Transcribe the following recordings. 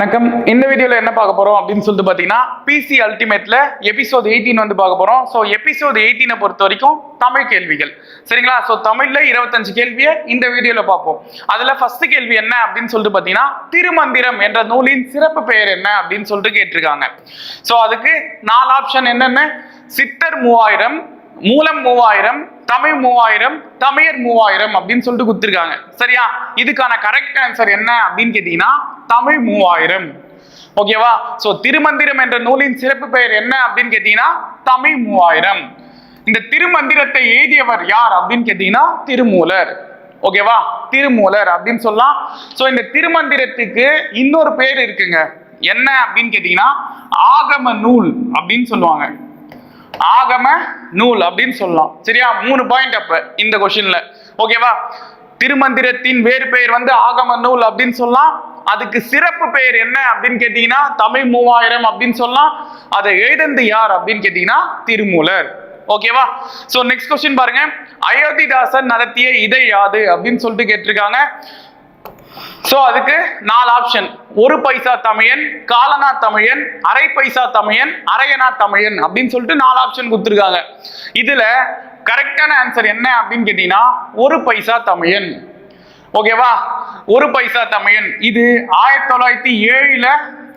வணக்கம். இந்த வீடியோல என்ன பார்க்க போறோம் அப்படின்னு சொல்லிட்டு பாத்தீங்கன்னா பிசி அல்டிமேட்ல எபிசோட் எயிட்டீன் வந்து பார்க்க போறோம். ஸோ எபிசோட் எயிட்டீனை பொறுத்த வரைக்கும் தமிழ் கேள்விகள். சரிங்களா? ஸோ தமிழ்ல இருபத்தஞ்சு கேள்வியை இந்த வீடியோல பார்ப்போம். அதுல ஃபர்ஸ்ட் கேள்வி என்ன அப்படின்னு சொல்லிட்டு பாத்தீங்கன்னா திருமந்திரம் என்ற நூலின் சிறப்பு பெயர் என்ன அப்படின்னு சொல்லிட்டு கேட்டிருக்காங்க. ஸோ அதுக்கு நாலு ஆப்ஷன் என்னென்ன? சித்தர் மூவாயிரம் மூலம் மூவாயிரம் தமிழ் மூவாயிரம் தமிழர் மூவாயிரம் அப்படின்னு சொல்லிட்டு கொடுத்துருக்காங்க. சரியா? இதுக்கான கரெக்ட் ஆன்சர் என்ன அப்படின்னு கேட்டீங்கன்னா தமிழ் மூவாயிரம். ஓகேவா சோ திருமந்திரம் என்ற நூலின் சிறப்பு பெயர் என்ன அப்படின்னு கேட்டீங்கன்னா தமிழ் மூவாயிரம். இந்த திருமந்திரத்தை எழுதியவர் யார் அப்படின்னு கேட்டீங்கன்னா திருமூலர். ஓகேவா திருமூலர் அப்படின்னு சொல்லலாம். சோ இந்த திருமந்திரத்துக்கு இன்னொரு பேர் இருக்குங்க. என்ன அப்படின்னு கேட்டீங்கன்னா ஆகம நூல் அப்படின்னு சொல்லுவாங்க. ஆகம நூல் அப்படின்னு சொல்லலாம். சரியா? மூணு பாயிண்ட் அப்ப இந்த கொஸ்டின்ல ஓகேவா திருமந்திரத்தின் வேறு பெயர் வந்து ஆகம நூல் அப்படின்னு சொல்லலாம். அதுக்கு சிறப்பு பெயர் என்ன அப்படின்னு கேட்டீங்கன்னா தமிழ் மூவாயிரம் அப்படின்னு சொல்லலாம். அதை எழுதந்து யார் அப்படின்னு கேட்டீங்கன்னா திருமூலர். ஓகேவா சோ நெக்ஸ்ட் கொஸ்டின் பாருங்க. அயோத்திதாசன் நடத்திய இதை யாது அப்படின்னு சொல்லிட்டு கேட்டிருக்காங்க. ஸோ அதுக்கு நாலு ஆப்ஷன் ஒரு பைசா தமிழன் காலனா தமிழன் அரை பைசா தமிழன் அரையனா தமிழன் அப்படின்னு சொல்லிட்டு நாலு ஆப்ஷன் கொடுத்துருக்காங்க. இதுல கரெக்டான ஆன்சர் என்ன அப்படின்னு கேட்டீங்கன்னா ஒரு பைசா தமிழன் ஓகேவா ஒரு பைசா தமிழன் இது ஆயிரத்தி தொள்ளாயிரத்தி ஏழுல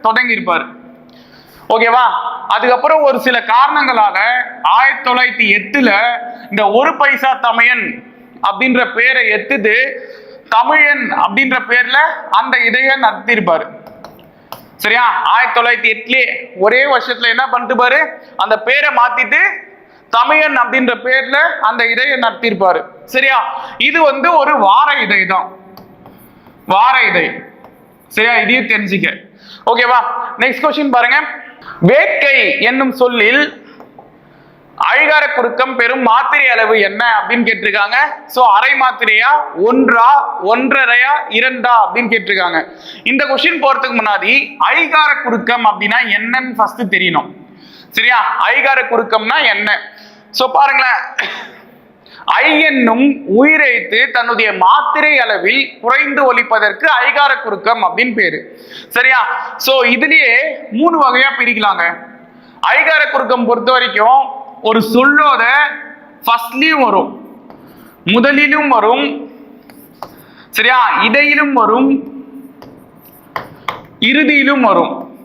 தொடங்கி இருப்பார் ஓகேவா அதுக்கப்புறம் ஒரு சில காரணங்களால ஆயிரத்தி தொள்ளாயிரத்தி எட்டுல இந்த ஒரு பைசா தமிழன் அப்படின்ற பேரை எத்துது தமிழன் அப்படின்ற பேர்ல அந்த இதைய நடத்திருப்பாரு சரியா? ஆயிரத்தி தொள்ளாயிரத்தி எட்டுலயே ஒரே வருஷத்துல என்ன பண்ணிட்டு அந்த பேரை மாத்திட்டு தமிழன் அப்படின்ற பேர்ல அந்த இதையை நடத்திருப்பாரு சரியா? இது வந்து ஒரு வார இதை தான் வார இதை. சரியா? இதையும் தெரிஞ்சுக்க. ஓகேவா நெக்ஸ்ட் கொஸ்டின் பாருங்க. வேட்கை என்னும் சொல்லில் அழிகார குறுக்கம் பெரும் மாத்திரை அளவு என்ன அப்படின்னு கேட்டிருக்காங்க. சோ அரை மாத்திரையா ஒன்றா ஒன்றரையா இரண்டா அப்படின்னு கேட்டிருக்காங்க. இந்த கொஸ்டின் போறதுக்கு முன்னாடி அழிகார குறுக்கம் அப்படின்னா என்னன்னு ஃபர்ஸ்ட் தெரியணும். சரியா? அழிகார குறுக்கம்னா என்ன? சோ பாருங்களேன். ஐ என்னும் உயிரெழுத்து தன்னுடைய மாத்திரை அளவில் குறைந்து ஒழிப்பதற்கு ஐகார குறுக்கம் அப்படின்னு பேரு. சரியா? சோ இதுலயே மூணு வகையா பிரிக்கலாங்க. ஐகார குறுக்கம் பொறுத்த வரைக்கும் ஒரு சொல்லோட ஃபர்ஸ்ட்லையும் வரும். முதலிலும் வரும். சரியா? இடையிலும் வரும். இறுதியிலும் வரும்.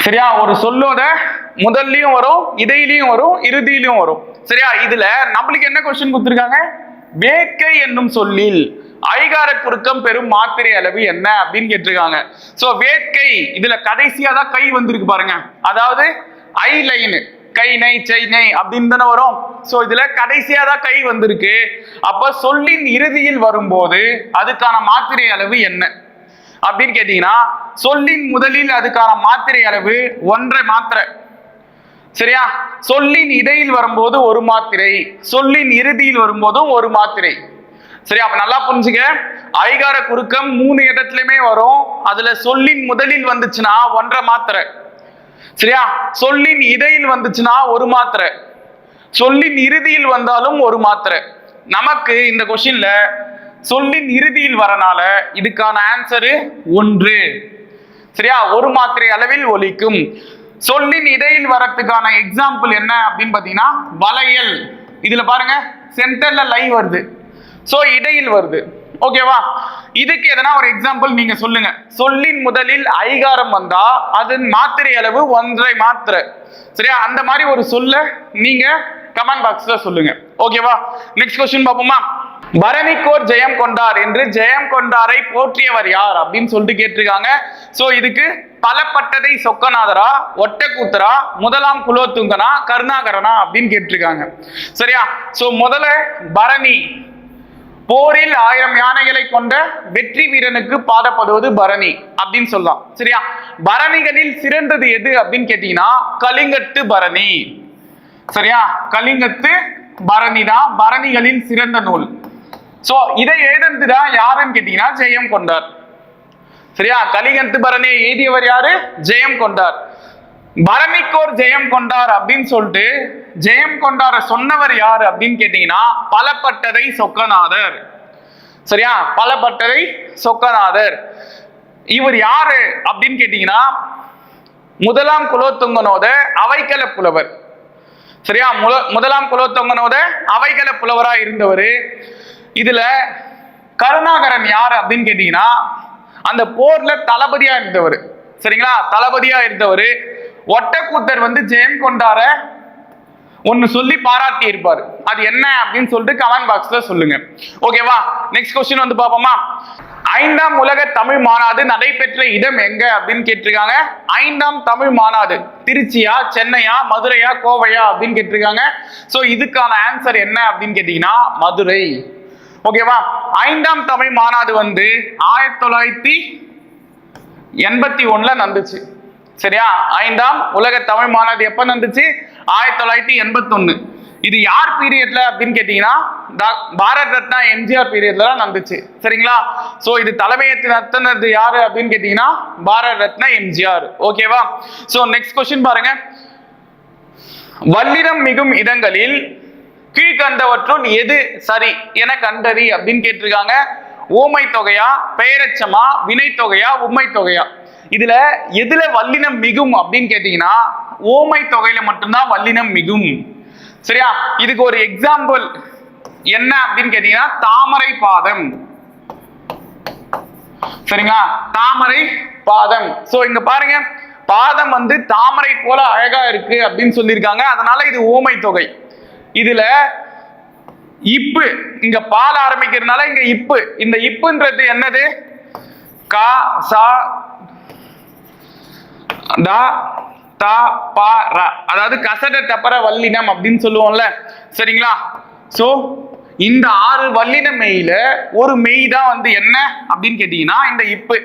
சரியா? ஒரு சொல்லோட முதல்லையும் வரும் இடையிலையும் வரும் இறுதியிலையும் வரும். சரியா? இதுல நம்மளுக்கு என்ன கொஸ்டின் கொடுத்துருக்காங்க? வேட்கை என்னும் சொல்லில். அதிகார குறுக்கம் பெரும் மாத்திரை அளவு என்ன அப்படின்னு கேட்டிருக்காங்க. சோ வேட்கை இதுல கடைசியா தான் கை வந்திருக்கு பாருங்க. அதாவது ஐ லைனு கை நை செய் நை அப்படின்னு தானே வரும். சோ இதுல கடைசியா தான் கை வந்திருக்கு. அப்ப சொல்லின் இறுதியில் வரும்போது அதுக்கான மாத்திரை அளவு என்ன? அப்படின்னு கேட்டீங்கன்னா சொல்லின் முதலில் அதுக்கான மாத்திரை அளவு ஒன்றை மாத்திரை. சரியா? சொல்லின் இடையில் வரும்போது ஒரு மாத்திரை சொல்லின் இறுதியில் வரும்போதும் ஒரு மாத்திரை. சரியா அப்ப நல்லா புரிஞ்சுங்க ஐகார குறுக்கம் மூணு இடத்துலயுமே வரும். அதுல சொல்லின் முதலில் வந்துச்சுன்னா ஒன்றரை மாத்திரை. சரியா? சொல்லின் இடையில் வந்துச்சுன்னா ஒரு மாத்திரை. சொல்லின் இறுதியில் வந்தாலும் ஒரு மாத்திரை. நமக்கு இந்த கொஸ்டின்ல சொல்லின் இறுதியில் வரனால இதுக்கான ஆன்சரு ஒன்று. சரியா? ஒரு மாத்திரை அளவில் ஒலிக்கும். சொல்லின் இடையில் வரத்துக்கான எக்ஸாம்பிள் என்ன அப்படின்னு பாத்தீங்கன்னா வளையல். இதுல பாருங்க சென்டர்ல லை வருது. சோ இடையில் வருது. ஓகேவா இதுக்கு எதனா ஒரு எக்ஸாம்பிள் நீங்க சொல்லுங்க. சொல்லின் முதலில் ஐகாரம் வந்தா அதன் மாத்திரை அளவு ஒன்றை மாத்திரை. சரியா? அந்த மாதிரி ஒரு சொல்ல நீங்க கமெண்ட் பாக்ஸ்ல சொல்லுங்க. ஓகேவா நெக்ஸ்ட் கொஸ்டின் பார்ப்போமா? பரணிக்கோர் ஜெயம் கொண்டார் என்று ஜெயம் கொண்டாரை போற்றியவர் யார் அப்படின்னு சொல்லிட்டு கேட்டிருக்காங்க. சோ இதுக்கு பலப்பட்டதை சொக்கநாதரா ஒட்டக்கூத்தரா முதலாம் குலோத்துங்கனா கருணாகரனா அப்படின்னு கேட்டிருக்காங்க. சரியா? சோ முதல்ல பரணி. போரில் ஆயிரம் யானைகளை கொண்ட வெற்றி வீரனுக்கு பாடப்படுவது பரணி அப்படின்னு சொல்லலாம். சரியா? பரணிகளில் சிறந்தது எது அப்படின்னு கேட்டீங்கன்னா கலிங்கத்து பரணி. சரியா? கலிங்கத்து பரணி தான் பரணிகளின் சிறந்த நூல். சோ இதை எழுதுனதுடா யாருன்னு கேட்டீங்கன்னா ஜெயம் கொண்டார். சரியா? கலிங்கத்து பரணியை எழுதியவர் யாரு? ஜெயம் கொண்டார். பரணிக்கோர் ஜெயம் கொண்டார் அப்படின்னு சொல்லிட்டு ஜெயம் கொண்டார சொன்னவர் யாரு அப்படின்னு கேட்டீங்கன்னா பலப்பட்டதை சொக்கநாதர். சரியா? பலப்பட்டதை சொக்கநாதர். இவர் யாரு அப்படின்னு கேட்டீங்கன்னா முதலாம் குலோத்துங்கனோட அவைக்கல புலவர். சரியா? முல- முதலாம் குலோத்துங்கனோட அவைக்கல புலவரா இருந்தவர். இதுல கருணாகரன் யார் அப்படின்னு கேட்டீங்கன்னா அந்த போர்ல தளபதியா இருந்தவர். சரிங்களா? தளபதியா இருந்தவர். ஒட்டக்கூத்தர் வந்து ஜெயம் கொண்டார ஒன்னு சொல்லி பாராட்டி இருப்பாரு. அது என்ன அப்படின்னு சொல்லிட்டு கமெண்ட் பாக்ஸ்ல சொல்லுங்க. ஓகேவா நெக்ஸ்ட் கொஸ்டின் வந்து பாப்போமா ஐந்தாம் உலக தமிழ் மாநாடு நடைபெற்ற இடம் எங்க அப்படின்னு கேட்டிருக்காங்க. ஐந்தாம் தமிழ் மாநாடு. திருச்சியா சென்னையா மதுரையா கோவையா அப்படின்னு கேட்டிருக்காங்க. சோ இதுக்கான ஆன்சர் என்ன அப்படின்னு கேட்டீங்கன்னா மதுரை. ஓகேவா ஐந்தாம் தமிழ் மாநாடு வந்து ஆயிரத்தி தொள்ளாயிரத்தி எண்பத்தி ஒண்ணுல நடந்துச்சு சரியா? ஐந்தாம் உலக தமிழ் மாநாடு எப்ப நடந்துச்சு ஆயிரத்தி தொள்ளாயிரத்தி எண்பத்தொன்னு இது யார் பீரியட்ல அப்படின்னு கேட்டீங்கன்னா பாரத் ரத்னா எம்ஜிஆர் பீரியட்ல தான் நடந்துச்சு சரிங்களா? சோ இது தலைமையேற்று நடத்தினது யாரு அப்படின்னு கேட்டீங்கன்னா பாரத் ரத்னா எம்ஜிஆர். ஓகேவா சோ நெக்ஸ்ட் கொஸ்டின் பாருங்க. வல்லிடம் மிகும் இடங்களில் கீழ்கண்டவற்றுள் எது சரி என கண்டறி அப்படின்னு கேட்டிருக்காங்க. ஓமை தொகையா பெயரச்சமா வினை தொகையா உண்மை தொகையா இதுல எதுல வல்லினம் மிகும் அப்படின்னு கேட்டீங்கன்னா ஓமை தொகையில மட்டும்தான் வல்லினம் மிகும். சரியா? இதுக்கு ஒரு எக்ஸாம்பிள் என்ன அப்படின்னு கேட்டீங்கன்னா தாமரை பாதம். சரிங்களா? தாமரை பாதம். சோ இங்க பாருங்க. பாதம் வந்து தாமரை போல அழகா இருக்கு அப்படின்னு சொல்லியிருக்காங்க. அதனால இது ஓமை தொகை இதுல இப்பு. இங்க பால் ஆரம்பிக்கிறதுனால இங்க இப்பு. இந்த இப்புன்றது என்னது? கா சா தா தா பா ரா. அதாவது கசட டப்பர வல்லினம் அப்படின்னு சொல்லுவோம்ல. சரிங்களா? சோ இந்த ஆறு வல்லின மெய்யில ஒரு மெய் தான் வந்து என்ன அப்படின்னு கேட்டீங்கன்னா இந்த இப்பு.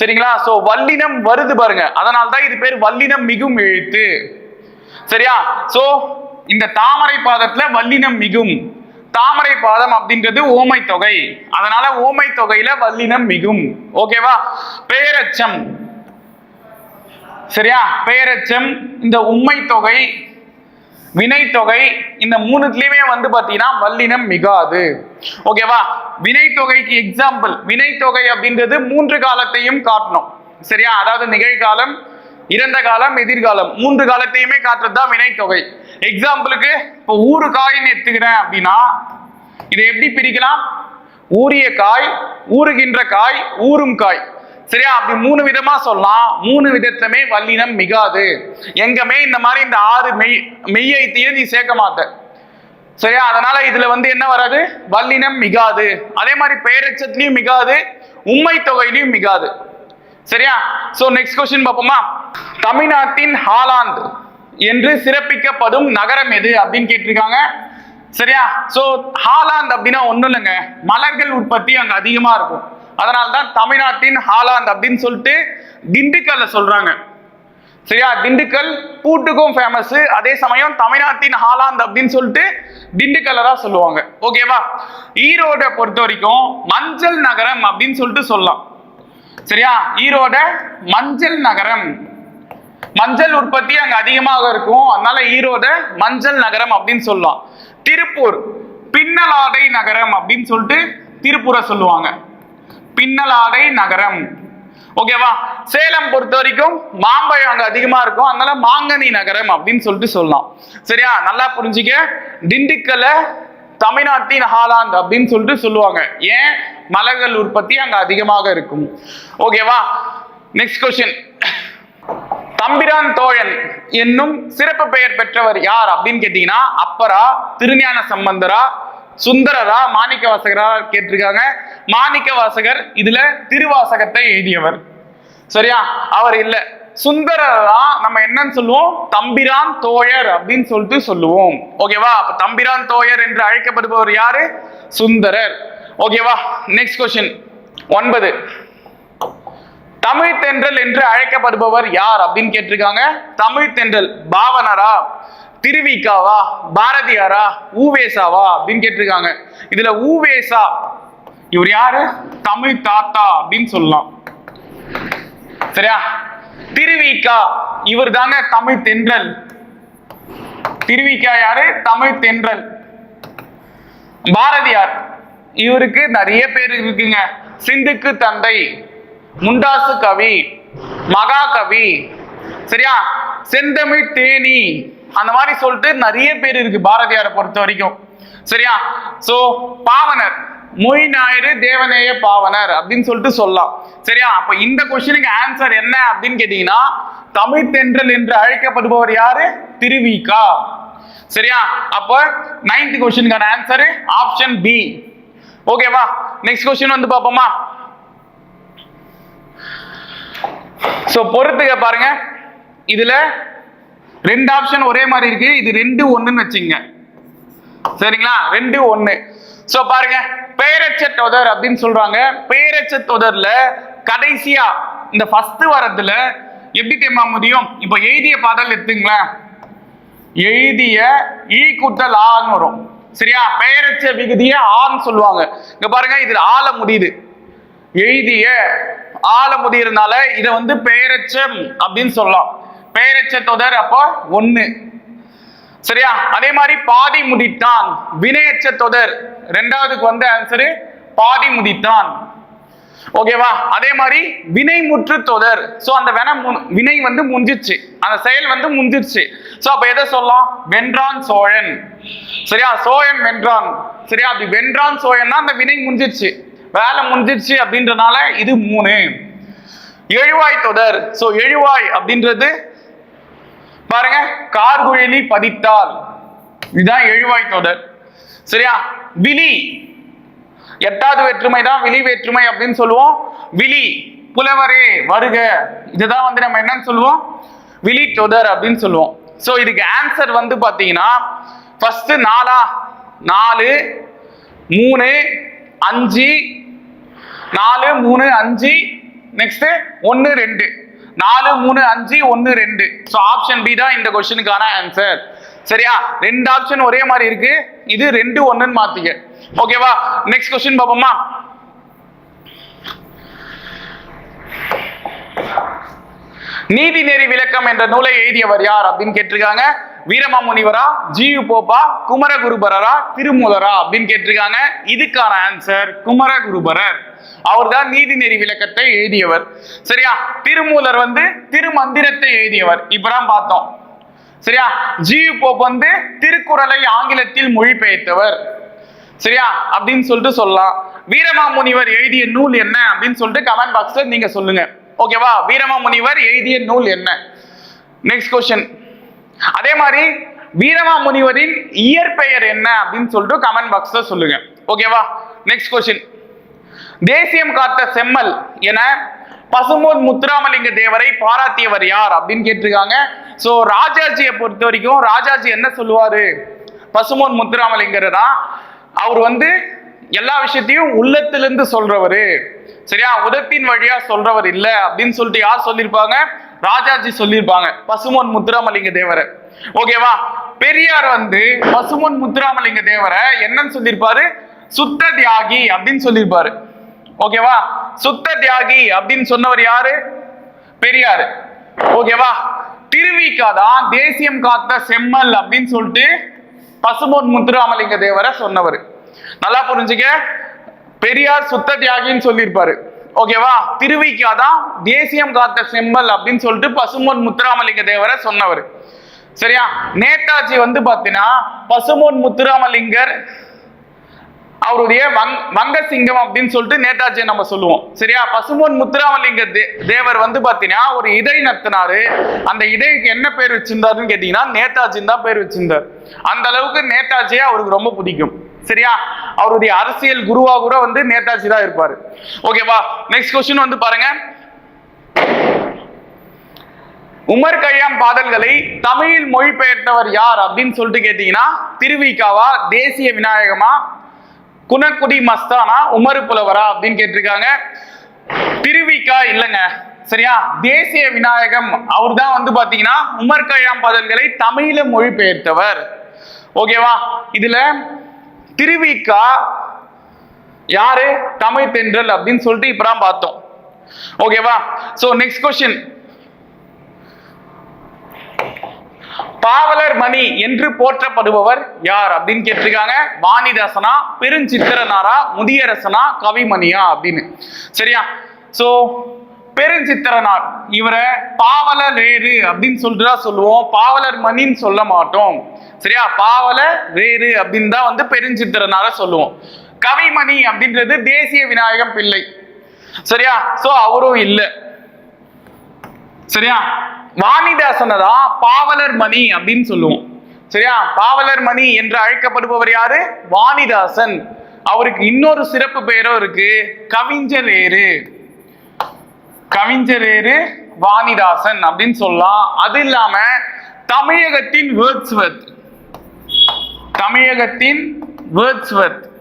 சரிங்களா? சோ வல்லினம் வருது பாருங்க. அதனால தான் இது பேர் வல்லினம் மிகும் எழுத்து. சரியா? சோ இந்த தாமரை பாதத்துல வல்லினம் மிகும். தாமரை பாதம் அப்படின்றது ஓமை தொகை. அதனால ஓமை தொகையில வல்லினம் மிகும். ஓகேவா பேரச்சம். சரியா? பேரச்சம் இந்த உண்மை தொகை வினைத்தொகை இந்த மூணுத்துலயுமே வந்து பாத்தீங்கன்னா வல்லினம் மிகாது. ஓகேவா வினைத்தொகைக்கு எக்ஸாம்பிள் வினைத்தொகை அப்படின்றது மூன்று காலத்தையும் காட்டணும். சரியா? அதாவது நிகழ்காலம் இறந்த காலம் எதிர்காலம். மூன்று காலத்தையுமே காட்டுறது தான் வினைத்தொகை எக்ஸாம்பிளுக்கு இப்போ ஊறு காயின்னு எடுத்துக்கிறேன் அப்படின்னா இதை எப்படி பிரிக்கலாம்? ஊறிய காய் ஊறுகின்ற காய் ஊறும் காய். சரியா? அப்படி மூணு விதமா சொல்லலாம். மூணு விதத்துலமே வல்லினம் மிகாது. எங்கமே இந்த மாதிரி இந்த ஆறு மெய் மெய்யைத்தையும் நீ சேர்க்க மாட்ட. சரியா? அதனால இதுல வந்து என்ன வராது? வல்லினம் மிகாது. அதே மாதிரி பெயரெச்சத்திலையும் மிகாது உண்மை தொகையிலையும் மிகாது. சரியா? சோ நெக்ஸ்ட் கொஸ்டின் பார்ப்போமா? தமிழ்நாட்டின் ஹாலாந்து. என்று சிறப்பிக்கப்படும் நகரம் எது அப்படின்னு கேட்டிருக்காங்க. சரியா? சோ ஹாலாந்து அப்படின்னா ஒண்ணும் இல்லைங்க. மலர்கள் உற்பத்தி அங்க அதிகமா இருக்கும். அதனால்தான் தமிழ்நாட்டின் ஹாலாந்து அப்படின்னு சொல்லிட்டு திண்டுக்கல்ல சொல்றாங்க. சரியா? திண்டுக்கல் பூட்டுக்கும் ஃபேமஸ் அதே சமயம் தமிழ்நாட்டின் ஹாலாந்து அப்படின்னு சொல்லிட்டு திண்டுக்கல்ல தான் சொல்லுவாங்க. ஓகேவா ஈரோட பொறுத்த வரைக்கும் மஞ்சள் நகரம் அப்படின்னு சொல்லிட்டு சொல்லலாம். சரியா? ஈரோட மஞ்சள் நகரம். மஞ்சள் உற்பத்தி அங்க அதிகமாக இருக்கும். அதனால ஈரோட மஞ்சள் நகரம் அப்படின்னு சொல்லலாம். திருப்பூர் பின்னலாடை நகரம் அப்படின்னு சொல்லிட்டு திருப்பூரை சொல்லுவாங்க. பின்னலாடை நகரம். ஓகேவா சேலம் பொறுத்த வரைக்கும் மாம்பழம் அங்க அதிகமா இருக்கும். அதனால மாங்கனி நகரம் அப்படின்னு சொல்லிட்டு சொல்லலாம். சரியா? நல்லா புரிஞ்சுக்க. திண்டுக்கல்ல தமிழ்நாட்டின் ஹாலாந்து அப்படின்னு சொல்லிட்டு சொல்லுவாங்க. ஏன்? மலர்கள் உற்பத்தி அங்க அதிகமாக இருக்கும். ஓகேவா நெக்ஸ்ட் கொஸ்டின் தம்பிரான் தோழன் என்னும் சிறப்பு பெயர் பெற்றவர் யார் அப்படின்னு கேட்டீங்கன்னா அப்பரா திருஞான சம்பந்தரா சுந்தரரா மாணிக்க வாசகரா கேட்டிருக்காங்க. மாணிக்க வாசகர் இதுல திருவாசகத்தை எழுதியவர். சரியா? அவர் இல்ல. சுந்தரரா நம்ம என்னன்னு சொல்லுவோம்? தம்பிரான் தோழர் அப்படின்னு சொல்லிட்டு சொல்லுவோம். ஓகேவா அப்ப தம்பிரான் தோழர் என்று அழைக்கப்படுபவர் யாரு? சுந்தரர். ஓகேவா நெக்ஸ்ட் கொஸ்டின் ஒன்பது. தமிழ் தென்றல் என்று அழைக்கப்படுபவர் யார் அப்படின்னு கேட்டிருக்காங்க. தமிழ் தென்றல் பாவனரா திருவிக்காவா பாரதியாரா ஊவேசாவா அப்படின்னு கேட்டிருக்காங்க. இதுல ஊவேசா இவர் யாரு? தமிழ் தாத்தா அப்படின்னு சொல்லலாம். சரியா? திருவிக்கா இவர் தாங்க தமிழ் தென்றல். திருவிக்கா யாரு? தமிழ் தென்றல். பாரதியார். இவருக்கு நிறைய பேர் இருக்குங்க. சிந்துக்கு தந்தை. முண்டாசு கவி மகாகவி சரியா? செந்தமிழ் தேனி அந்த மாதிரி சொல்லிட்டு நிறைய பேர் இருக்கு பாரதியாரை பொறுத்த வரைக்கும். சரியா? சோ பாவனர் மொய் ஞாயிறு தேவநேய பாவனர் அப்படின்னு சொல்லிட்டு சொல்லலாம். சரியா? அப்ப இந்த கொஸ்டினுக்கு ஆன்சர் என்ன அப்படின்னு கேட்டீங்கன்னா தமிழ் தென்றல் என்று அழைக்கப்படுபவர் யாரு? திருவிகா. சரியா? அப்ப நைன்த் கொஸ்டினுக்கான ஆன்சரு ஆப்ஷன் பி ஓகேவா நெக்ஸ்ட் கொஸ்டின் வந்து பார்ப்போமா? ஸோ பொறுத்துக்க பாருங்க. இதுல ரெண்டு ஆப்ஷன் ஒரே மாதிரி இருக்கு. இது ரெண்டு ஒண்ணுன்னு வச்சுங்க சரிங்களா? ரெண்டு ஒண்ணு. ஸோ பாருங்க. பேரச்ச தொடர் அப்படின்னு சொல்றாங்க. பேரச்ச தொடர்ல கடைசியா இந்த ஃபர்ஸ்ட் வரதுல எப்படி தெரியுமா முடியும்? இப்போ எழுதிய பாடல் எடுத்துங்களேன். எழுதிய ஈ கூட்டல் ஆன்னு வரும். சரியா? பெயரச்ச விகுதிய ஆன்னு சொல்லுவாங்க. இங்க பாருங்க இதுல ஆல முடியுது. எழுதிய ஆல முடியறதுனால இதை வந்து பெயரச்சம் அப்படின்னு சொல்லலாம். பெயரச்ச தொடர் அப்போ ஒண்ணு. சரியா? அதே மாதிரி பாதி முடித்தான். வினையச்ச தொடர். ரெண்டாவதுக்கு வந்த ஆன்சரு பாதி முடித்தான். ஓகேவா அதே மாதிரி வினை முற்று தொடர். சோ அந்த வினை மு- வினை வந்து முஞ்சிச்சு. அந்த செயல் வந்து முஞ்சிச்சு. சோ அப்ப எதை சொல்லலாம்? வென்றான் சோழன். சரியா? சோழன் வென்றான். சரியா? அப்படி வென்றான் சோழன்னா அந்த வினை முஞ்சிச்சு. வேலை முடிஞ்சிருச்சு அப்படின்றனால இது மூணு. எழுவாய் தொடர். சோ எழுவாய் அப்படின்றது பாருங்க கார்குழலி பதித்தால். இதுதான் எழுவாய் தொடர். சரியா? விழி. எட்டாவது வேற்றுமை தான் விழி வேற்றுமை அப்படின்னு சொல்லுவோம். விழி. புலவரே வருக. இதுதான் வந்து நம்ம என்னன்னு சொல்லுவோம்? விழி தொடர் அப்படின்னு சொல்லுவோம். சோ இதுக்கு ஆன்சர் வந்து பாத்தீங்கன்னா ஃபர்ஸ்ட் நாலா நாலு மூணு அஞ்சு நாலு மூணு அஞ்சு நெக்ஸ்ட் ஒன்னு ரெண்டு. நாலு மூணு அஞ்சு ஒன்னு ரெண்டு. ஸோ ஆப்ஷன் பி தான் இந்த கொஸ்டினுக்கான ஆன்சர் சரியா? ரெண்டு ஆப்ஷன் ஒரே மாதிரி இருக்கு. இது ரெண்டு ஒன்றுன்னு மாத்திக்க. ஓகேவா நெக்ஸ்ட் கொஸ்டின் நீதி நீதிநெறி விளக்கம் என்ற நூலை எழுதியவர் யார் அப்படின்னு கேட்டிருக்காங்க. வீரமாமுனிவரா ஜியு போப்பா குமரகுருபரரா திருமூலரா அப்படின்னு கேட்டிருக்காங்க. இதுக்கான ஆன்சர் குமரகுருபரர். அவர்தான் நீதிநெறி விளக்கத்தை எழுதியவர். சரியா? திருமூலர் வந்து திருமந்திரத்தை எழுதியவர். இப்பதான் பார்த்தோம். சரியா? ஜியு போப் வந்து திருக்குறளை ஆங்கிலத்தில் மொழிபெயர்த்தவர். சரியா? அப்படின்னு சொல்லிட்டு சொல்லலாம். வீரமாமுனிவர் எழுதிய நூல் என்ன அப்படின்னு சொல்லிட்டு கமெண்ட் பாக்ஸ்ல நீங்க சொல்லுங்க. ஓகேவா வீரமாமுனிவர் எழுதிய நூல் என்ன? நெக்ஸ்ட் கொஸ்டின் அதே மாதிரி வீரமாமுனிவரின் இயற்பெயர் என்ன அப்படின்னு சொல்லிட்டு கமெண்ட் பாக்ஸ்ல சொல்லுங்க. ஓகேவா நெக்ஸ்ட் கொஸ்டின் தேசியம் காத்த செம்மல் என பசும்பொன் முத்துராமலிங்க தேவரை பாராட்டியவர் யார் அப்படின்னு கேட்டிருக்காங்க. சோ ராஜாஜியை பொறுத்த வரைக்கும் ராஜாஜி என்ன சொல்லுவாரு? பசுமோன் முத்துராமலிங்கர் தான் அவர் வந்து எல்லா விஷயத்தையும் உள்ளத்திலிருந்து சொல்றவரு. சரியா? உதத்தின் வழியா சொல்றவர் இல்ல அப்படின்னு சொல்லிட்டு யார் சொல்லியிருப்பாங்க? ராஜாஜி சொல்லியிருப்பாங்க. பசுமொன் முத்துராமலிங்க தேவரை. ஓகேவா பெரியார் வந்து பசுமொன் முத்துராமலிங்க தேவரை என்னன்னு சொல்லியிருப்பாரு? சுத்த தியாகி அப்படின்னு சொல்லியிருப்பாரு. ஓகேவா சுத்த தியாகி அப்படின்னு சொன்னவர் யாரு? பெரியார். ஓகேவா திருவிக்கா தான் தேசியம் காத்த செம்மல் அப்படின்னு சொல்லிட்டு பசுமோன் முத்துராமலிங்க தேவரை சொன்னவர். நல்லா புரிஞ்சுக்க? பெரியார் சுத்த தியாகின்னு சொல்லியிருப்பாரு. ஓகேவா? திருவிக்கா தான் தேசியம் காத்த செம்மல் அப்படின்னு சொல்லிட்டு பசுமொன் முத்துராமலிங்க தேவரை சொன்னவர். சரியா? நேதாஜி வந்து பாத்தீங்கன்னா பசுமொன் முத்துராமலிங்கர் அவருடைய வங் வங்க சிங்கம் அப்படின்னு சொல்லிட்டு நேதாஜியை நம்ம சொல்லுவோம். சரியா? பசுமோன் முத்துராமலிங்க தே- தேவர் வந்து பார்த்தீங்கன்னா ஒரு இதை நடத்தினாரு. அந்த இடைக்கு என்ன பேர் வச்சிருந்தாருன்னு கேட்டீங்கன்னா நேதாஜின்னு தான் பேர் வச்சிருந்தார். அந்த அளவுக்கு நேதாஜியை அவருக்கு ரொம்ப பிடிக்கும். சரியா? அவருடைய அரசியல் குருவா கூட வந்து நேதாஜி தான் இருப்பாரு. ஓகேவா நெக்ஸ்ட் கொஸ்டின் வந்து பாருங்க. உமர் கய்யாம் பாடல்களை தமிழில் மொழிபெயர்த்தவர் யார் அப்படின்னு சொல்லிட்டு கேட்டீங்கன்னா திருவிக்காவா தேசிய விநாயகமா குணக்குடி மஸ்தானா உமரு புலவரா அப்படின்னு கேட்டிருக்காங்க. திருவிக்கா இல்லைங்க. சரியா? தேசிய விநாயகம். அவர் தான் வந்து பாத்தீங்கன்னா உமர் கய்யாம் பாடல்களை தமிழில மொழிபெயர்த்தவர். ஓகேவா இதுல திருவிக்கா யாரு? தமிழ் தென்றல் அப்படின்னு சொல்லிட்டு இப்பதான் பார்த்தோம். ஓகேவா சோ நெக்ஸ்ட் கொஸ்டின் பாவலர் மணி என்று போற்றப்படுபவர் யார் அப்படின்னு கேட்டிருக்காங்க. வாணிதாசனா பெருஞ்சித்திரனாரா முதியரசனா கவிமணியா அப்படின்னு. சரியா? சோ பெருஞ்சித்திரனார். இவரை பாவலர் வேறு அப்படின்னு சொல்லிட்டு தான் சொல்லுவோம். பாவலர் மணின்னு சொல்ல மாட்டோம். சரியா? பாவல வேறு அப்படின்னு தான் வந்து பெருஞ்சித்திரனார சொல்லுவோம். கவிமணி அப்படின்றது தேசிய விநாயகம் பிள்ளை. சரியா? சோ அவரும் இல்லை. சரியா? வாணிதாசனை தான் பாவலர் மணி அப்படின்னு சொல்லுவோம். சரியா? பாவலர் மணி என்று அழைக்கப்படுபவர் யாரு? வாணிதாசன். அவருக்கு இன்னொரு சிறப்பு பெயரும் இருக்கு. கவிஞரேறு கவிஞரேறு வாணிதாசன் அப்படின்னு சொல்லலாம். அது இல்லாம தமிழகத்தின் வேர்ட்ஸ்வர்த். தமிழகத்தின் வேர்ட்ஸ்வர்த்.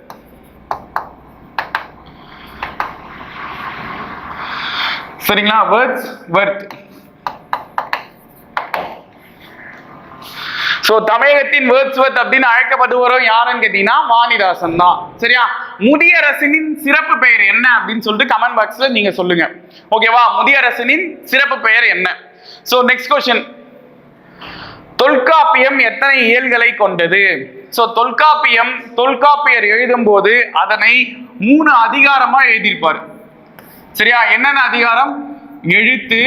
சரிங்களா? வேர்ட்ஸ் வர்த் ஸோ தமிழகத்தின் வேர்ட்ஸ்வர்த் அப்படின்னு அழைக்கப்படுவரும் யாருன்னு கேட்டீங்கன்னா வாணிதாசன் தான். சரியா? முதியரசனின் சிறப்பு பெயர் என்ன அப்படின்னு சொல்லிட்டு கமெண்ட் பாக்ஸ்ல நீங்க சொல்லுங்க. ஓகேவா முதியரசனின் சிறப்பு பெயர் என்ன? ஸோ நெக்ஸ்ட் கொஸ்டின் தொல்காப்பியம் எத்தனை இயல்களை கொண்டது? ஸோ தொல்காப்பியம் தொல்காப்பியர் எழுதும்போது அதனை மூணு அதிகாரமா எழுதியிருப்பார். சரியா? என்னென்ன அதிகாரம்? எழுத்து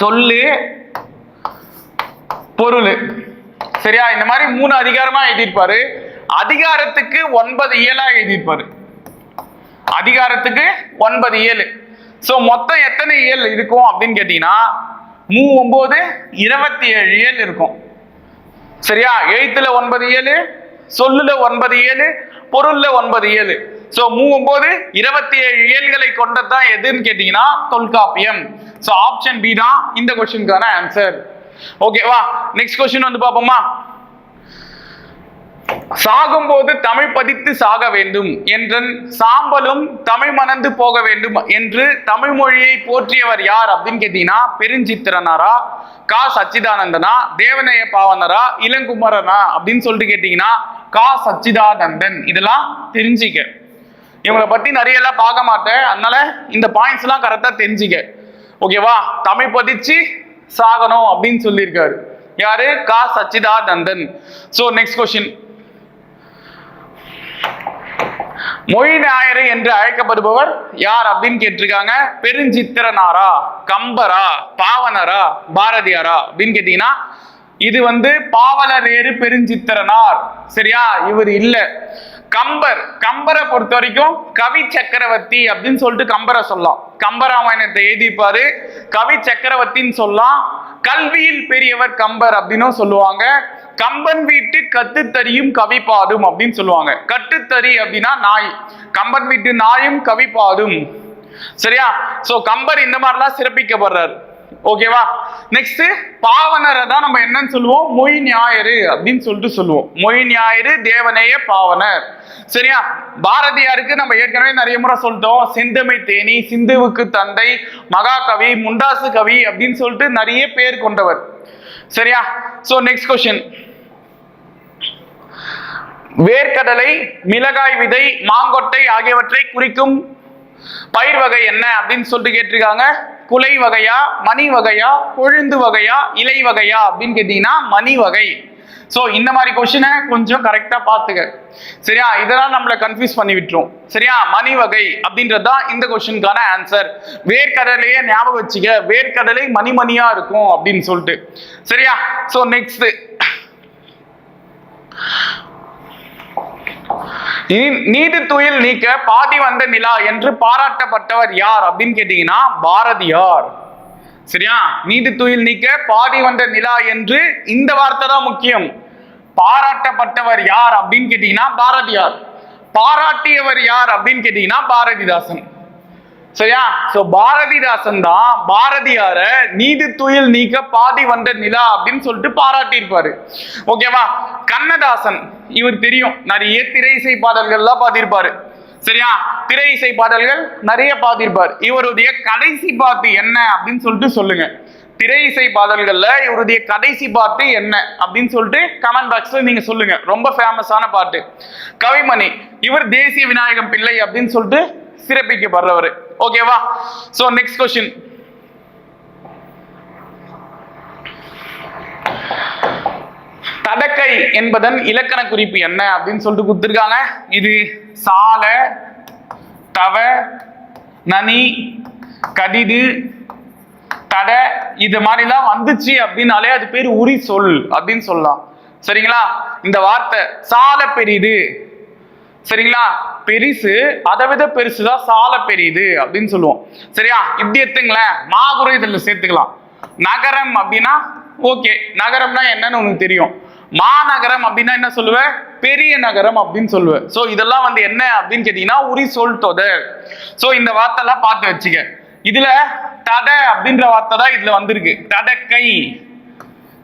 சொல்லு பொருள். சரியா? இந்த மாதிரி மூணு அதிகாரமா எழுதியிருப்பாரு. அதிகாரத்துக்கு ஒன்பது இயலா எழுதியிருப்பாரு. அதிகாரத்துக்கு ஒன்பது ஏழு ஸோ மொத்தம் எத்தனை இயல் இருக்கும் அப்படின்னு கேட்டீங்கன்னா மூ ஒன்பது இருபத்தி ஏழு இயல் இருக்கும். சரியா? எழுத்துல ஒன்பது ஏழு சொல்லுல ஒன்பது ஏழு பொருள்ல ஒன்பது ஏழு ஸோ மூ ஒன்பது இருபத்தி ஏழு இயல்களை கொண்டதுதான் எதுன்னு கேட்டீங்கன்னா தொல்காப்பியம். ஸோ ஆப்ஷன் பி தான் இந்த கொஸ்டினுக்கான ஆன்சர் ஓகேவா நெக்ஸ்ட் கொஸ்டின் வந்து பார்ப்போமா சாகும்போது தமிழ் பதித்து சாக வேண்டும் என்றன் சாம்பலும் தமிழ் மணந்து போக வேண்டும் என்று தமிழ் மொழியை போற்றியவர் யார் அப்படின்னு கேட்டீங்கன்னா பெருஞ்சித்திரனாரா கா. சச்சிதானந்தனா தேவநேய பாவனரா இளங்குமரனா அப்படின்னு சொல்லிட்டு கேட்டீங்கன்னா கா. சச்சிதானந்தன். இதெல்லாம் தெரிஞ்சிக்க. இவங்களை பத்தி நிறைய எல்லாம் பார்க்க மாட்டேன். அதனால இந்த பாயிண்ட்ஸ் எல்லாம் கரெக்டா தெரிஞ்சிக்க. ஓகேவா தமிழ் பதிச்சு சாகணும் அப்படின்னு சொல்லியிருக்காரு. யாரு? கா. சச்சிதானந்தன். சோ நெக்ஸ்ட் கொஸ்டின் மொழி ஞாயிறு என்று அழைக்கப்படுபவர் யார் அப்படின்னு கேட்டிருக்காங்க. பெருஞ்சித்திரனாரா கம்பரா பாவனரா பாரதியாரா அப்படின்னு கேட்டீங்கன்னா இது வந்து பாவலரேறு பெருஞ்சித்திரனார். சரியா? இவர் இல்ல. கம்பர். கம்பரை பொறுத்த வரைக்கும் கவி சக்கரவர்த்தி அப்படின்னு சொல்லிட்டு கம்பரை சொல்லலாம். கம்பராமாயணத்தை எழுதிப்பாரு கவி சக்கரவர்த்தின்னு சொல்லலாம். கல்வியில் பெரியவர் கம்பர் அப்படின்னும் சொல்லுவாங்க. கம்பன் வீட்டு கத்துத்தறியும் கவி பாடும் அப்படின்னு சொல்லுவாங்க. கட்டுத்தறி அப்படின்னா நாய். கம்பன் வீட்டு நாயும் கவி பாடும் சரியா? சோ கம்பர் இந்த மாதிரிலாம் சிறப்பிக்கப்படுறாரு. ஓகேவா நெக்ஸ்ட் பாவனரை தான் நம்ம என்னன்னு சொல்லுவோம்? மொய் ஞாயிறு அப்படின்னு சொல்லிட்டு சொல்லுவோம். மொய் ஞாயிறு தேவநேய பாவனர். சரியா? பாரதியாருக்கு நம்ம ஏற்கனவே நிறைய முறை சொல்லிட்டோம். செந்தமை தேனி சிந்துவுக்கு தந்தை மகாகவி முண்டாசு கவி அப்படின்னு சொல்லிட்டு நிறைய பேர் கொண்டவர். சரியா? சோ நெக்ஸ்ட் கொஸ்டின் வேர்க்கடலை மிளகாய் விதை மாங்கொட்டை ஆகியவற்றை குறிக்கும் பயிர் வகை என்ன அப்படின்னு சொல்லிட்டு கேட்டிருக்காங்க. குலை வகையா மணி வகையா கொழுந்து வகையா இலை வகையா அப்படின்னு கேட்டீங்கன்னா மணி வகை. ஸோ இந்த மாதிரி கொஸ்டினை கொஞ்சம் கரெக்டாக பார்த்துக்க. சரியா? இதெல்லாம் நம்மளை கன்ஃபியூஸ் பண்ணி விட்டுரும். சரியா? மணி வகை அப்படின்றது தான் இந்த கொஸ்டினுக்கான ஆன்சர் வேர்க்கடலையே ஞாபகம் வச்சுக்க. வேர்க்கடலை மணிமணியா இருக்கும் அப்படின்னு சொல்லிட்டு. சரியா? ஸோ நெக்ஸ்ட் இனி- நீதி துயில் நீக்க பாதி வந்த நிலா என்று பாராட்டப்பட்டவர் யார் அப்படின்னு கேட்டீங்கன்னா பாரதியார். சரியா? நீதி துயில் நீக்க பாதி வந்த நிலா என்று இந்த வார்த்தை தான் முக்கியம். பாராட்டப்பட்டவர் யார் அப்படின்னு கேட்டீங்கன்னா பாரதியார். பாராட்டியவர் யார் அப்படின்னு கேட்டீங்கன்னா பாரதிதாசன். சரியா? சோ பாரதிதாசன் தான் பாரதியார நீதி துயில் நீக்க பாதி வந்த நிலா அப்படின்னு சொல்லிட்டு பாராட்டியிருப்பாரு. ஓகேவா கண்ணதாசன் இவர் தெரியும். நிறைய திரை இசை பாடல்கள்லாம் பார்த்திருப்பாரு சரியா? திரை இசை பாடல்கள் நிறைய பார்த்திருப்பார் இவருடைய கடைசி பாட்டு என்ன அப்படின்னு சொல்லிட்டு சொல்லுங்க. திரை இசை பாடல்கள்ல இவருடைய கடைசி பாட்டு என்ன அப்படின்னு சொல்லிட்டு கமெண்ட் பாக்ஸ்ல நீங்க சொல்லுங்க. ரொம்ப ஃபேமஸான பாட்டு. கவிமணி இவர் தேசிய விநாயகம் பிள்ளை அப்படின்னு சொல்லிட்டு சிறப்பிக்கப்படுறவர் ஓகேவா சோ நெக்ஸ்ட் கொஸ்டின் தடக்கை என்பதன் இலக்கண குறிப்பு என்ன அப்படின்னு சொல்லிட்டு கொடுத்துருக்காங்க. இது சால தவ நனி கடிது தட இது மாதிரிலாம் வந்துச்சு அப்படின்னாலே அது பேர் உரி சொல் அப்படின்னு சொல்லலாம். சரிங்களா? இந்த வார்த்தை சால பெரியுது சரிங்களா? பெருசு அதை விட பெருசுதான் சால பெரியுது அப்படின்னு சொல்லுவோம். சரியா? இப்படி எடுத்துங்களேன். மாகுரு இதில் சேர்த்துக்கலாம். நகரம் அப்படின்னா ஓகே நகரம்னா என்னன்னு உனக்கு தெரியும். மாநகரம் அப்படின்னா என்ன சொல்லுவேன் பெரிய நகரம் அப்படின்னு சொல்லுவேன் சோ இதெல்லாம் வந்து என்ன அப்படின்னு கேட்டீங்கன்னா உரி சொல் தொடர். சோ இந்த வார்த்தை எல்லாம் பார்த்து வச்சுக்க. இதுல தட அப்படின்ற வார்த்தை தான் இதுல வந்திருக்கு. தடக்கை.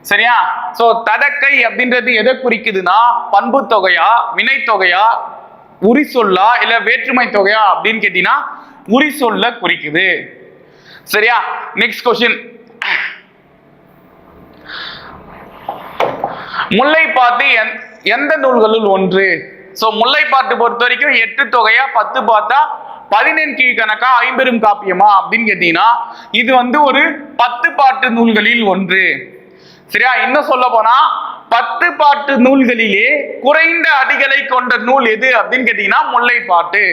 சரியா? சோ தடக்கை அப்படின்றது எதை குறிக்குதுன்னா பண்பு தொகையா வினை தொகையா உரி சொல்லா இல்ல வேற்றுமை தொகையா அப்படின்னு கேட்டீங்கன்னா உரி சொல்ல குறிக்குது. சரியா? நெக்ஸ்ட் கொஸ்டின் முல்லைப்பாட்டு எந்- எந்த நூல்களுள் ஒன்று? சோ முல்லைப்பாட்டு பொறுத்த வரைக்கும் எட்டு தொகையா பத்து பார்த்தா பதினெண் கீழ்கணக்கா ஐம்பெரும் காப்பியமா அப்படின்னு கேட்டீங்கன்னா இது வந்து ஒரு பத்து பாட்டு நூல்களில் ஒன்று. சரியா? இன்னும் சொல்ல போனா பத்து பாட்டு நூல்களிலே குறைந்த அடிகளை கொண்ட நூல் எது அப்படின்னு கேட்டீங்கன்னா முல்லைப்பாட்டு.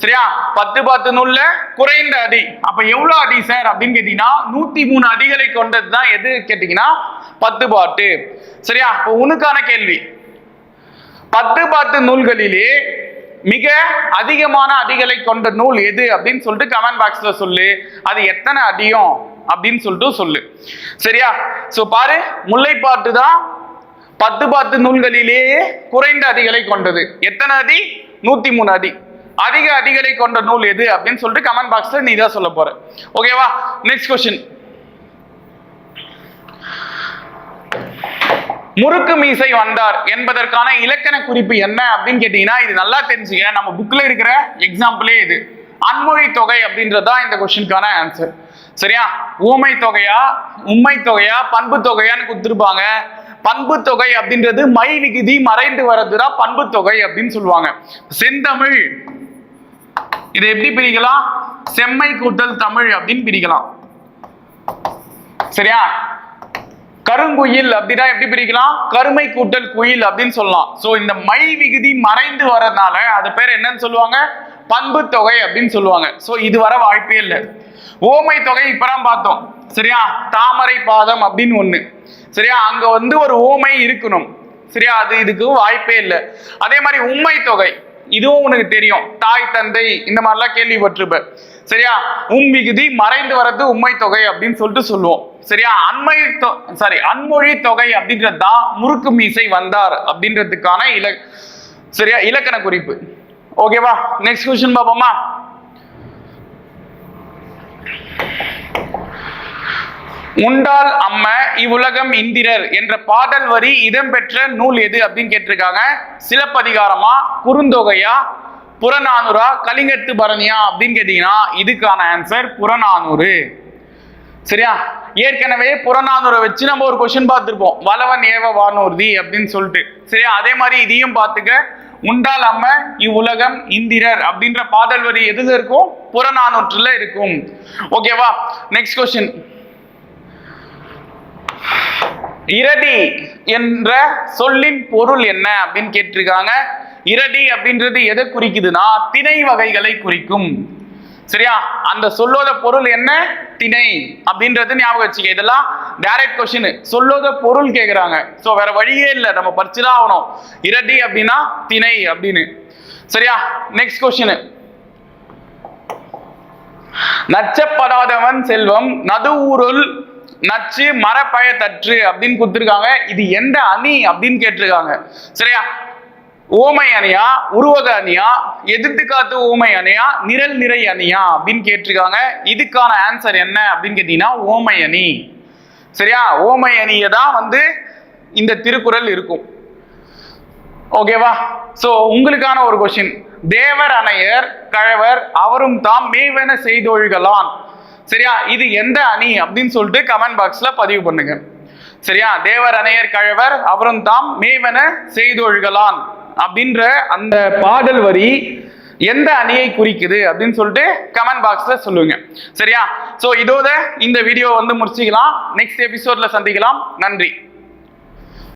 சரியா? பத்து பாட்டு நூல்ல குறைந்த அடி. அப்ப எவ்வளவு அடி சார் அப்படின்னு கேட்டீங்கன்னா நூத்தி மூணு அடிகளை கொண்டது தான் எது கேட்டீங்கன்னா பத்து பாட்டு. சரியா? இப்போ உனக்கான கேள்வி. பத்து பாட்டு நூல்களிலே மிக அதிகமான அடிகளை கொண்ட நூல் எது அப்படின்னு சொல்லிட்டு கமெண்ட் பாக்ஸ்ல சொல்லு. அது எத்தனை அடியும் அப்படின்னு சொல்லிட்டு சொல்லு. சரியா? சோ பாரு முல்லைப்பாட்டு தான் பத்து பத்து நூல்களிலேயே குறைந்த அடிகளை கொண்டது. எத்தனை அடி? நூத்தி மூணு அடி. அதிக அடிகளை கொண்ட நூல் எது அப்படின்னு சொல்லிட்டு கமெண்ட் பாக்ஸ்ல நீ தான் சொல்ல போற. ஓகேவா நெக்ஸ்ட் கொஸ்டின் முறுக்கு மீசை வந்தார் என்பதற்கான இலக்கண குறிப்பு என்ன அப்படின்னு கேட்டீங்கன்னா இது நல்லா தெரிஞ்சுக்க நம்ம புக்ல இருக்கிற எக்ஸாம்பிளே இது. அன்மொழி தொகை அப்படின்றது தான் இந்த கொஸ்டினுக்கான ஆன்சர் சரியா? ஊமை தொகையா உண்மை தொகையா பண்பு தொகையான்னு கொடுத்துருப்பாங்க. பண்பு தொகை அப்படின்றது மை விகுதி மறைந்து வர்றதுதான் பண்பு தொகை அப்படின்னு சொல்லுவாங்க. செந்தமிழ். இதை எப்படி பிரிக்கலாம்? செம்மை கூட்டல் தமிழ் அப்படின்னு பிரிக்கலாம். சரியா? கருங்குயில் அப்படின்னா எப்படி பிரிக்கலாம்? கருமை கூட்டல் குயில் அப்படின்னு சொல்லலாம். சோ இந்த மை விகுதி மறைந்து வரதுனால அது பேர் என்னன்னு சொல்லுவாங்க? பண்பு தொகை அப்படின்னு சொல்லுவாங்க. சோ இது வர வாய்ப்பே இல்லை. ஓமை தொகை இப்பதான் பார்த்தோம். சரியா? தாமரை பாதம் அப்படின்னு ஒண்ணு. சரியா? அங்க வந்து ஒரு ஊமை இருக்கணும். சரியா? அது இதுக்கு வாய்ப்பே இல்லை. அதே மாதிரி உண்மை தொகை. இதுவும் உனக்கு தெரியும். தாய் தந்தை இந்த மாதிரிலாம் கேள்விப்பட்டிருப்ப. சரியா? உம் மிகுதி மறைந்து வரது உண்மை தொகை அப்படின்னு சொல்லிட்டு சொல்லுவோம். சரியா? அண்மை சாரி அன்மொழி தொகை அப்படின்றது தான் முறுக்கு மீசை வந்தார் அப்படின்றதுக்கான இல சரியா? இலக்கண குறிப்பு. ஓகேவா நெக்ஸ்ட் கொஸ்டின் பாப்போமா உண்டால் அம்ம இவ்வுலகம் இந்திரர் என்ற பாடல் வரி இடம்பெற்ற நூல் எது அப்படின்னு கேட்டிருக்காங்க. சிலப்பதிகாரமா குறுந்தொகையா புறநானூறா கலிங்கத்து பரணியா அப்படின்னு கேட்டீங்கன்னா இதுக்கான ஆன்சர் புறநானூறு. சரியா? ஏற்கனவே புறநானூரை வச்சு நம்ம ஒரு கொஸ்டின் பார்த்துருப்போம். வளவன் ஏவ வானூர்தி அப்படின்னு சொல்லிட்டு. சரியா? அதே மாதிரி இதையும் பார்த்துக்க. உண்டால் அம்ம இவ்வுலகம் இந்திரர் அப்படின்ற பாடல் வரி எதுல இருக்கும்? புறநானூற்றுல இருக்கும். ஓகேவா நெக்ஸ்ட் கொஸ்டின் இரடி என்ற சொல்லின் பொருள் என்ன அப்படின்னு கேட்டிருக்காங்க. இரடி அப்படின்றது எதை குறிக்குதுன்னா திணை வகைகளை குறிக்கும். சரியா? அந்த சொல்லோத பொருள் என்ன? திணை அப்படின்றது ஞாபகம் வச்சுக்க. இதெல்லாம் டைரக்ட் கொஸ்டின் சொல்லோத பொருள் கேட்குறாங்க ஸோ வேற வழியே இல்லை. நம்ம படிச்சுதான் ஆகணும். இரடி அப்படின்னா திணை அப்படின்னு. சரியா? நெக்ஸ்ட் கொஸ்டின் நச்சப்படாதவன் செல்வம் நடுவூருள் நச்சு மரப்பய தற்று அப்படின்னு கொடுத்துருக்காங்க. இது எந்த அணி அப்படின்னு கேட்டிருக்காங்க. சரியா? ஓமை அணியா உருவக அணியா எதிர்த்து காத்து ஓமை அணியா நிரல் நிறை அணியா அப்படின்னு கேட்டிருக்காங்க. இதுக்கான ஆன்சர் என்ன அப்படின்னு கேட்டீங்கன்னா ஓமை அணி. சரியா? ஓமை அணியை தான் வந்து இந்த திருக்குறள் இருக்கும். ஓகேவா ஸோ உங்களுக்கான ஒரு கொஸ்டின் தேவர் அணையர் கழவர் அவரும் தாம் மேவென செய்தொழுகலான் சரியா? இது எந்த அணி அப்படின்னு சொல்லிட்டு கமெண்ட் பாக்ஸ்ல பதிவு பண்ணுங்க. சரியா? தேவர் அணையர் கழவர் அவரும் தாம் மேவன செய்தொழுகலான் அப்படின்ற அந்த பாடல் வரி எந்த அணியை குறிக்குது அப்படின்னு சொல்லிட்டு கமெண்ட் பாக்ஸ்ல சொல்லுங்க. சரியா? சோ இதோட இந்த வீடியோ வந்து முடிச்சுக்கலாம். நெக்ஸ்ட் எபிசோட்ல சந்திக்கலாம். நன்றி.